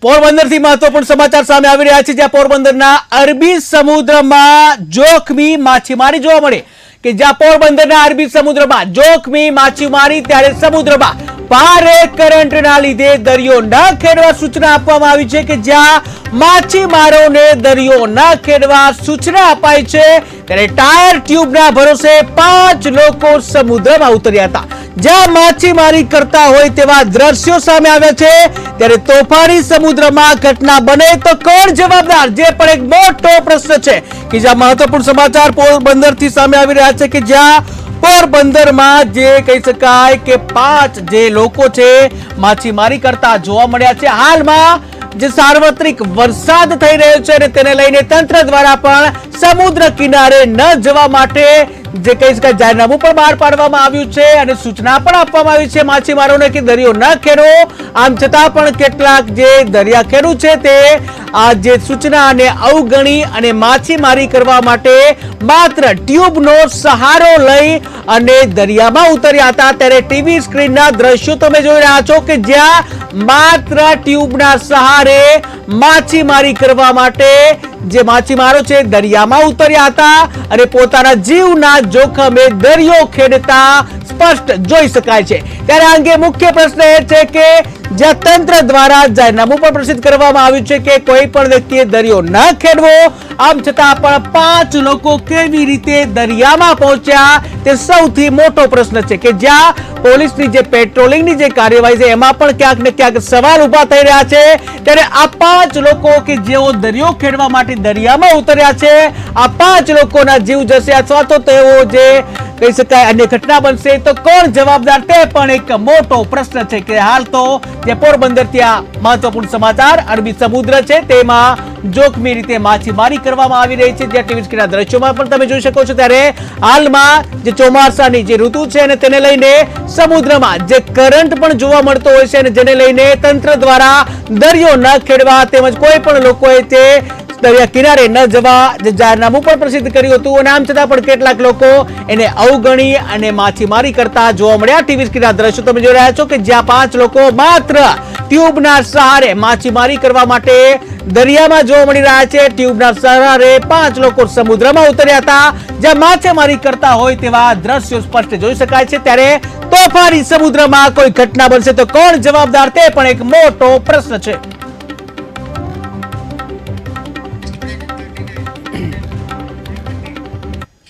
પોરબંદરથી મહત્વપૂર્ણ સમાચાર સામે આવી રહ્યા છે, જ્યાં પોરબંદરના અરબી સમુદ્રમાં જોખમી માછીમારી જોવા મળે કે જ્યાં પોરબંદરના અરબી સમુદ્રમાં જોખમી માછીમારી, ત્યારે સમુદ્રમાં ભારે કરંટના લીધે દરિયો ન ખેડવા સૂચના આપવામાં આવી છે કે જ્યાં માછીમારોને દરિયો ન ખેડવા સૂચના અપાઈ છે, ત્યારે ટાયર ટ્યુબના ભરોસે પાંચ લોકો સમુદ્રમાં ઉતર્યા હતા. જ્યાં માછીમારી કરતા હોય તેવા દ્રશ્યો સામે આવ્યા છે. ત્યારે તોફાની સમુદ્રમાં ઘટના બને તો કોણ જવાબદાર? જે પણ એક મોટો પ્રશ્ન છે કે જ્યાં મહત્વપૂર્ણ સમાચાર પોરબંદરથી સામે આવી રહ્યા છે કે જ્યાં પોરબંદરમાં જે કહી શકાય કે પાંચ જે લોકો છે માછીમારી કરતા જોવા મળ્યા છે. હાલમાં જે સાર્વત્રિક વરસાદ થઈ રહ્યો છે અને તેને લઈને તંત્ર દ્વારા પણ સમુદ્ર કિનારે ન જવા માટે જે કહી શકાય જાહેરનામું પણ બહાર પાડવામાં આવ્યું છે અને સૂચના પણ આપવામાં આવી છે માછીમારોને કે દરિયો ન ખેડો. આમ છતાં પણ કેટલાક જે દરિયા ખેડૂત છે તે આ જે સૂચના અને અવગણી અને માછીમારી કરવા માટે માત્ર ટ્યુબનો સહારો લઈ અને દરિયામાં ઉતર્યા હતા. ત્યારે ટીવી સ્ક્રીનના દ્રશ્યો તમે જોઈ રહ્યા છો કે જ્યાં માત્ર ટ્યુબના સહારે માછીમારી કરવા માટે જે માછીમારો છે, દરિયામાં ઉતર્યા હતા અને પોતાના જીવના જોખમે દરિયો ખેડતા સ્પષ્ટ જોઈ શકાય છે. ત્યારે અંગે મુખ્ય પ્રશ્ન એ છે કે, જ્યાં તંત્ર દ્વારા જાહેરનામું પણ પ્રસિદ્ધ કરવામાં આવ્યું છે કે કોઈ પણ વ્યક્તિએ દરિયો ન ખેડવો આમ છતાં પણ પાંચ લોકો કેવી રીતે દરિયામાં પહોંચ્યા તે સૌથી મોટો પ્રશ્ન છે કે જ્યાં પોલીસની જે પેટ્રોલિંગની જે કાર્યવાહી છે, એમાં પણ ક્યાંક ને ક્યાંક સવાલ ઊભા થઈ રહ્યા છે. ત્યારે આ પાંચ લોકો કે જેઓ દરિયો ખેડવા માટે દરિયામાં ઉતર્યા છે, આ પાંચ લોકોના જીવ જશે અથવા તો તેઓ જે કહી શકાય અન્ય ઘટના બનશે તો કોણ જવાબદાર? તે પણ એક મોટો પ્રશ્ન છે કે હાલ તો જે પોરબંદર ત્યાં મહત્વપૂર્ણ સમાચાર અરબી સમુદ્ર છે, તેમાં જોખમી રીતે માછીમારી કરવામાં આવી રહી છે. જ્યાં ટીવી સ્ક્રીનના દ્રશ્યોમાં પણ તમે જોઈ શકો છો ત્યારે હાલમાં જે ચોમાસાની જે ઋતુ છે અને તેને લઈને સમુદ્રમાં જે કરંટ પણ જોવા મળતો હોય છે અને જેને લઈને તંત્ર દ્વારા દરિયો ન ખેડવા તેમજ કોઈ પણ લોકોએ તે દરિયા કિનારે ન જવા જે જાહેરનામું પણ પ્રસિદ્ધ કર્યું હતું. અને આમ છતાં પણ કેટલાક લોકો એને અવગણી અને માછીમારી કરતા જોવા મળ્યા. ટીવી સ્ક્રીનના દ્રશ્યો તમે જોઈ રહ્યા છો કે જ્યાં પાંચ લોકો માત્ર ટ્યુબના સહારે માછીમારી કરવા માટે દરિયામાં જોવા મળી રહ્યા છે. ટ્યુબના સહારે પાંચ લોકો સમુદ્રમાં ઉતર્યા હતા. જ્યાં માછીમારી કરતા હોય તેવા દ્રશ્યો સ્પષ્ટ જોઈ શકાય છે. ત્યારે તોફાની સમુદ્રમાં કોઈ ઘટના બનશે તો કોણ જવાબદાર તે પણ એક મોટો પ્રશ્ન છે.